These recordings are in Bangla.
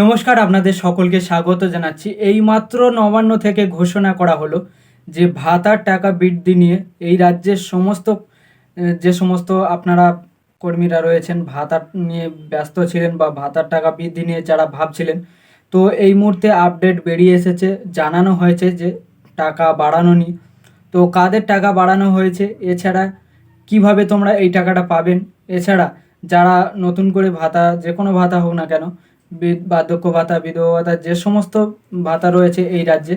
নমস্কার, আপনাদের সকলকে স্বাগত জানাচ্ছি। এইমাত্র নবান্ন থেকে ঘোষণা করা হলো যে ভাতার টাকা বৃদ্ধি নিয়ে এই রাজ্যের সমস্ত, যে সমস্ত আপনারা কর্মীরা রয়েছেন ভাতার নিয়ে ব্যস্ত ছিলেন বা ভাতার টাকা বৃদ্ধি নিয়ে যারা ভাবছিলেন, তো এই মুহূর্তে আপডেট বেরিয়ে এসেছে, জানানো হয়েছে যে টাকা বাড়ানো নিয়ে। তো কাদের টাকা বাড়ানো হয়েছে? এছাড়া কীভাবে তোমরা এই টাকাটা পাবেন? এছাড়া যারা নতুন করে ভাতা, যে কোনো ভাতা হোক না কেন বার্ধক্য ভাতা, বিধবা ভাতা, যে সমস্ত ভাতা রয়েছে এই রাজ্যে,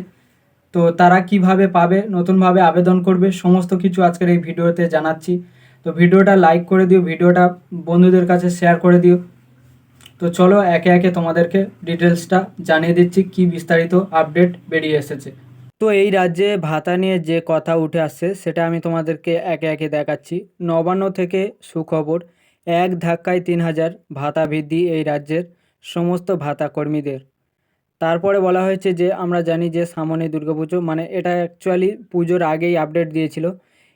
তো তারা কীভাবে পাবে, নতুনভাবে আবেদন করবে, সমস্ত কিছু আজকের এই ভিডিওতে জানাচ্ছি। তো ভিডিওটা লাইক করে দিও, ভিডিওটা বন্ধুদের কাছে শেয়ার করে দিও। তো চলো একে একে তোমাদেরকে ডিটেলসটা জানিয়ে দিচ্ছি, কি বিস্তারিত আপডেট বেরিয়ে এসেছে। তো এই রাজ্যে ভাতা নিয়ে যে কথা উঠে আসছে, সেটা আমি তোমাদেরকে একে একে দেখাচ্ছি। নবান্ন থেকে সুখবর, এক ধাক্কায় তিন হাজার ভাতা বৃদ্ধি এই রাজ্যের। সমস্ত ভাতা কর্মীদের। তারপরে বলা হয়েছে যে আমরা জানি যে সামনে দুর্গাপুজো মানে এটা অ্যাকচুয়ালি পুজোর আগেই আপডেট দিয়েছিল।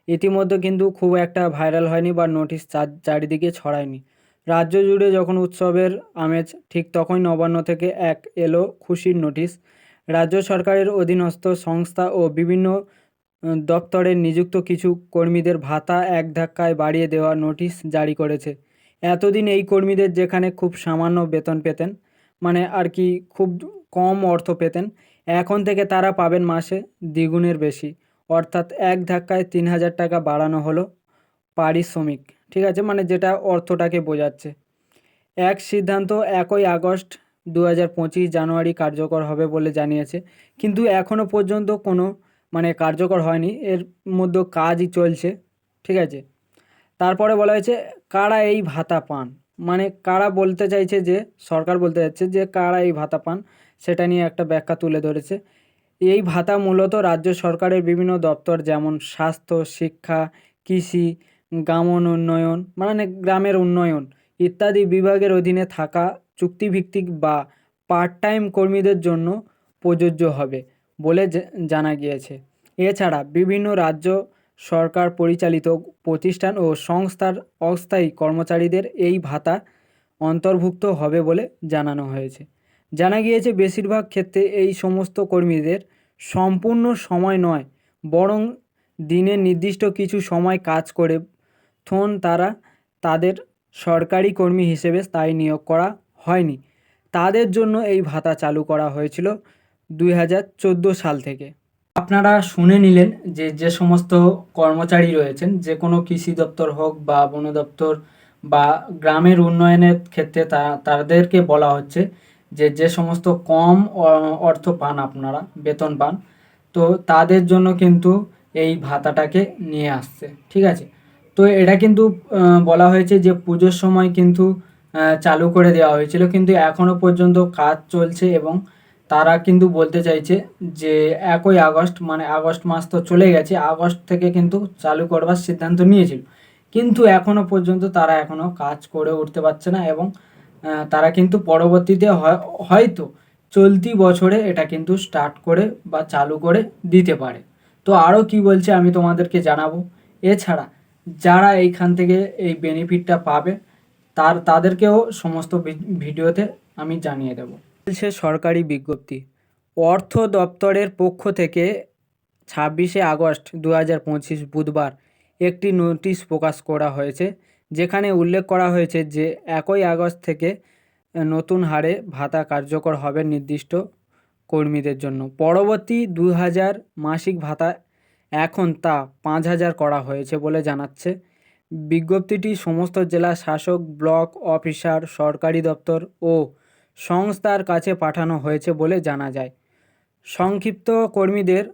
ইতিমধ্যে কিন্তু খুব একটা ভাইরাল হয়নি বা নোটিশ চার- চারিদিকে ছড়ায়নি। রাজ্য জুড়ে যখন উৎসবের আমেজ ঠিক তখনই নবান্ন থেকে এক এলো খুশির নোটিশ রাজ্য সরকারের অধীনস্থ সংস্থা ও বিভিন্ন উম, দপ্তরে নিযুক্ত কিছু কর্মীদের ভাতা এক ধাক্কায় বাড়িয়ে দেওয়া নোটিশ জারি করেছে। এতদিন এই কর্মীদের যেখানে খুব সামান্য বেতন পেতেন মানে আর কি খুব কম অর্থ পেতেন, এখন থেকে তারা পাবেন মাসে দ্বিগুণের বেশি। অর্থাৎ এক ধাক্কায় তিন হাজার টাকা বাড়ানো হলো পারিশ্রমিক, ঠিক আছে? মানে যেটা অর্থটাকে বোঝাচ্ছে। এক সিদ্ধান্ত একই আগস্ট দু হাজার পঁচিশ জানুয়ারি কার্যকর হবে বলে জানিয়েছে। কিন্তু এখনও পর্যন্ত কোনো মানে কার্যকর হয়নি। এর মধ্যে কাজই চলছে, ঠিক আছে? তারপরে বলা হয়েছে, কারা এই ভাতা পান? মানে কারা বলতে চাইছে যে, সরকার বলতে চাইছে যে, কারা এই ভাতা পান? সেটা নিয়ে একটা ব্যাখ্যা তুলে ধরেছে। এই ভাতা মূলত রাজ্য সরকারের বিভিন্ন দপ্তর যেমন স্বাস্থ্য, শিক্ষা, কৃষি গ্রামীণ উন্নয়ন মানে গ্রামের উন্নয়ন ইত্যাদি বিভাগের অধীনে থাকা চুক্তিভিত্তিক বা পার্ট টাইম কর্মীদের জন্য প্রযোজ্য হবে বলে জানা গিয়েছে। এছাড়া বিভিন্ন রাজ্য সরকার পরিচালিত প্রতিষ্ঠান ও সংস্থার অস্থায়ী কর্মচারীদের এই ভাতা অন্তর্ভুক্ত হবে বলে জানানো হয়েছে। জানা গিয়েছে, বেশিরভাগ ক্ষেত্রে এই সমস্ত কর্মীদের সম্পূর্ণ সময় নয়, বরং দিনের নির্দিষ্ট কিছু সময় কাজ করে থন তারা তাদের সরকারি কর্মী হিসেবে স্থায়ী নিয়োগ করা হয়নি। তাদের জন্য এই ভাতা চালু করা হয়েছিল দুই হাজার চোদ্দ সাল থেকে। আপনারা শুনে নিলেন যে যে সমস্ত কর্মচারী রয়েছেন, যে কোনো কৃষি দপ্তর হোক বা বন দপ্তর বা গ্রামের উন্নয়নের ক্ষেত্রে তাদেরকে বলা হচ্ছে যে যে সমস্ত কম অর্থ পান আপনারা, বেতন পান, তো তাদের জন্য কিন্তু এই ভাতাটাকে নিয়ে আসছে, ঠিক আছে? তো এটা কিন্তু বলা হয়েছে যে পুজোর সময় কিন্তু চালু করে দেওয়া হয়েছিল, কিন্তু এখনও পর্যন্ত কাজ চলছে এবং তারা কিন্তু বলতে চাইছে যে একই আগস্ট মানে আগস্ট মাস তো চলে গেছে, আগস্ট থেকে কিন্তু চালু করবার সিদ্ধান্ত নিয়েছিল। কিন্তু এখনও পর্যন্ত তারা এখনও কাজ করে উঠতে পারছে না এবং তারা কিন্তু পরবর্তীতে হয়- হয়তো চলতি বছরে এটা কিন্তু স্টার্ট করে বা চালু করে দিতে পারে। তো আরও কি বলছে আমি তোমাদেরকে জানাব। এছাড়া যারা এইখান থেকে এই বেনিফিটটা পাবে, তার, তাদেরকেও সমস্ত ভিডিওতে আমি জানিয়ে দেব। বলছে সরকারি বিজ্ঞপ্তি। অর্থ দপ্তরের পক্ষ থেকে ছাব্বিশে আগস্ট দু হাজার পঁচিশ বুধবার একটি নোটিশ প্রকাশ করা হয়েছে, যেখানে উল্লেখ করা হয়েছে যে একই আগস্ট থেকে নতুন হারে ভাতা কার্যকর হবে নির্দিষ্ট কর্মীদের জন্য। পরবর্তী দু হাজার মাসিক ভাতা এখন তা পাঁচ হাজার করা হয়েছে বলে জানাচ্ছে। বিজ্ঞপ্তিটি সমস্ত জেলা শাসক, ব্লক অফিসার, সরকারি দপ্তর ও সংস্থার কাছে পাঠানো হয়েছে বলে জানা যায়। সংক্ষিপ্ত কর্মীদের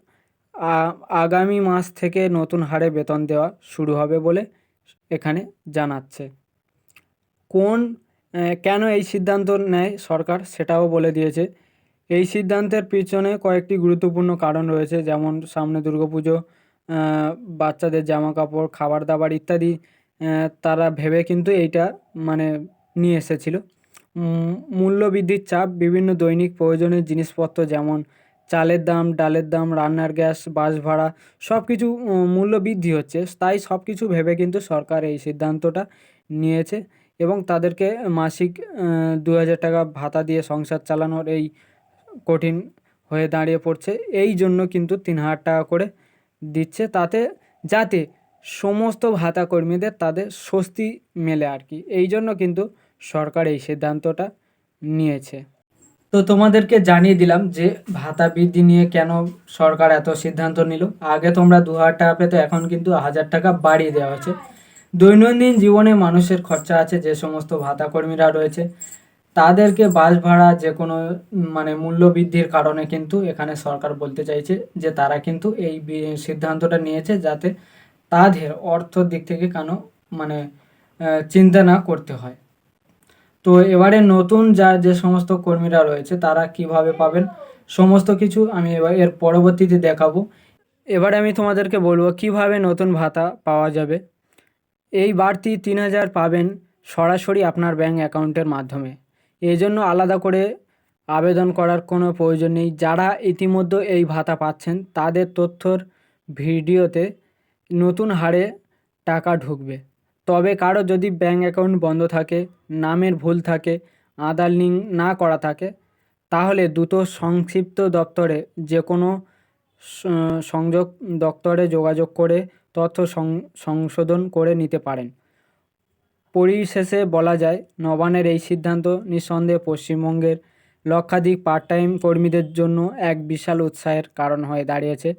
আগামী মাস থেকে নতুন হারে বেতন দেওয়া শুরু হবে বলে এখানে জানাচ্ছে। কোন কেন এই সিদ্ধান্ত নেয় সরকার সেটাও বলে দিয়েছে। এই সিদ্ধান্তের পিছনে কয়েকটি গুরুত্বপূর্ণ কারণ রয়েছে, যেমন সামনে দুর্গাপুজো বাচ্চাদের জামা কাপড় খাবার দাবার ইত্যাদি তারা ভেবে কিন্তু এইটা মানে নিয়ে এসেছিল। মূল্যবৃদ্ধির চাপ, বিভিন্ন দৈনিক প্রয়োজনীয় জিনিসপত্র যেমন চালের দাম, ডালের দাম, রান্নার গ্যাস, বাস ভাড়া সব কিছু মূল্য বৃদ্ধি হচ্ছে। তাই সব কিছু ভেবে কিন্তু সরকার এই সিদ্ধান্তটা নিয়েছে এবং তাদেরকে মাসিক দু হাজার টাকা ভাতা দিয়ে সংসার চালানোর এই কঠিন হয়ে দাঁড়িয়ে পড়ছে। এই জন্য কিন্তু তিন হাজার টাকা করে দিচ্ছে। তাতে যাতে সমস্ত ভাতা কর্মীদের তাদের স্বস্তি মেলে আর কি। এই জন্য কিন্তু সরকার এই সিদ্ধান্তটা নিয়েছে। তো তোমাদেরকে জানিয়ে দিলাম যে ভাতা বৃদ্ধি নিয়ে কেন সরকার এত সিদ্ধান্ত নিল। আগে তোমরা দু হাজার টাকা পেতো, এখন কিন্তু হাজার টাকা বাড়িয়ে দেওয়া হয়েছে দৈনন্দিন জীবনে মানুষের খরচা আছে, যে সমস্ত ভাতা কর্মীরা রয়েছে, তাদেরকে বাস ভাড়া যে কোনো মানে মূল্য বৃদ্ধির কারণে কিন্তু এখানে সরকার বলতে চাইছে যে তারা কিন্তু এই সিদ্ধান্তটা নিয়েছে যাতে তাদের অর্থ দিক থেকে কেন মানে চিন্তা না করতে হয়। তো এবারে নতুন যা, যে সমস্ত কর্মীরা রয়েছে, তারা কীভাবে পাবেন সমস্ত কিছু আমি এবার এর পরবর্তীতে দেখাবো। এবারে আমি তোমাদেরকে বলব কীভাবে নতুন ভাতা পাওয়া যাবে। এই বাড়তি তিন হাজার পাবেন সরাসরি আপনার ব্যাঙ্ক অ্যাকাউন্টের মাধ্যমে। এই জন্য আলাদা করে আবেদন করার কোনো প্রয়োজন নেই। যারা ইতিমধ্যে এই ভাতা পাচ্ছেন, তাদের তথ্যর ভিডিওতে নতুন হারে টাকা ঢুকবে। তবে কারও যদি ব্যাঙ্ক অ্যাকাউন্ট বন্ধ থাকে, নামের ভুল থাকে, আধার লিঙ্ক না করা থাকে, তাহলে দ্রুত সংক্ষিপ্ত দপ্তরে যে কোনো সংযোগ দপ্তরে যোগাযোগ করে তথ্য সংশোধন করে নিতে পারেন। পরিশেষে বলা যায়, নবান্নের এই সিদ্ধান্ত নিঃসন্দেহে পশ্চিমবঙ্গের লক্ষাধিক পার্ট টাইম কর্মীদের জন্য এক বিশাল উৎসাহের কারণ হয়ে দাঁড়িয়েছে।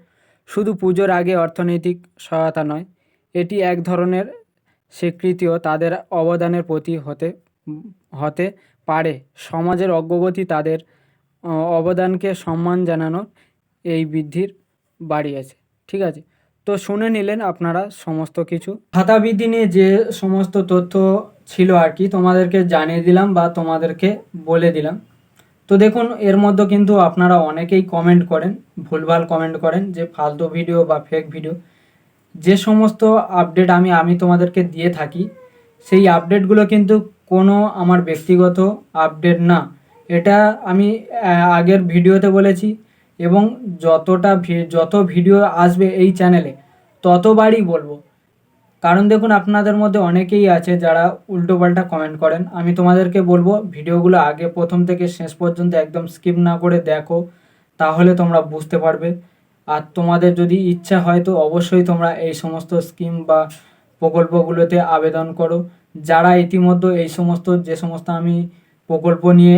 শুধু পুজোর আগে অর্থনৈতিক সহায়তা নয়, এটি এক ধরনের স্বীকৃতিও তাদের অবদানের প্রতি হতে হতে পারে। সমাজের অগ্রগতি তাদের অবদানকে সম্মান জানানোর এই বৃদ্ধির বাড়িয়েছে। ঠিক আছে? তো শুনে নিলেন আপনারা সমস্ত কিছু। ভাতা নিয়ে যে সমস্ত তথ্য ছিল আর কি, তোমাদেরকে জানিয়ে দিলাম বা তোমাদেরকে বলে দিলাম। তো দেখুন, এর মধ্যে কিন্তু আপনারা অনেকেই কমেন্ট করেন, ভুলভাল কমেন্ট করেন যে ফালতু ভিডিও বা ফেক ভিডিও যে সমস্ত আপডেট আমি আমি তোমাদেরকে দিয়ে থাকি, সেই আপডেটগুলো কিন্তু কোনো আমার ব্যক্তিগত আপডেট না। এটা আমি আগের ভিডিওতে বলেছি এবং যতটা যত ভিডিও আসবে এই চ্যানেলে ততবারই বলব। কারণ দেখুন, আপনাদের মধ্যে অনেকেই আছে যারা উল্টোপাল্টা কমেন্ট করেন। আমি তোমাদেরকে বলব ভিডিওগুলো আগে প্রথম থেকে শেষ পর্যন্ত একদম স্কিপ না করে দেখো, তাহলে তোমরা বুঝতে পারবে। আর তোমাদের যদি ইচ্ছা হয় তো অবশ্যই তোমরা এই সমস্ত স্কিম বা প্রকল্পগুলোতে আবেদন করো। যারা ইতিমধ্যে এই সমস্ত, যে সমস্ত আমি প্রকল্প নিয়ে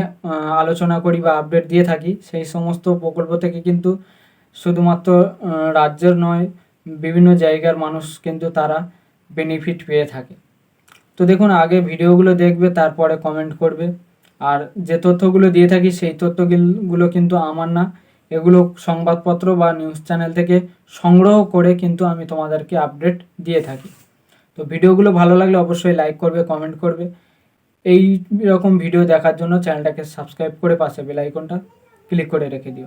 আলোচনা করি বা আপডেট দিয়ে থাকি, সেই সমস্ত প্রকল্প থেকে কিন্তু শুধুমাত্র রাজ্যের নয়, বিভিন্ন জায়গার মানুষ কিন্তু তারা বেনিফিট পেয়ে থাকে। তো দেখুন, আগে ভিডিওগুলো দেখবে, তারপরে কমেন্ট করবে। আর যে তথ্যগুলো দিয়ে থাকি, সেই তথ্যগুলো কিন্তু আমার না। এগুলো সংবাদপত্র বা নিউজ চ্যানেল থেকে সংগ্রহ করে কিন্তু আমি তোমাদেরকে আপডেট দিয়ে থাকি। তো ভিডিওগুলো ভালো লাগলে অবশ্যই লাইক করবে কমেন্ট করবে। এই রকম ভিডিও দেখার জন্য চ্যানেলটাকে সাবস্ক্রাইব করে পাশে বেল আইকনটা ক্লিক করে রেখে দিও।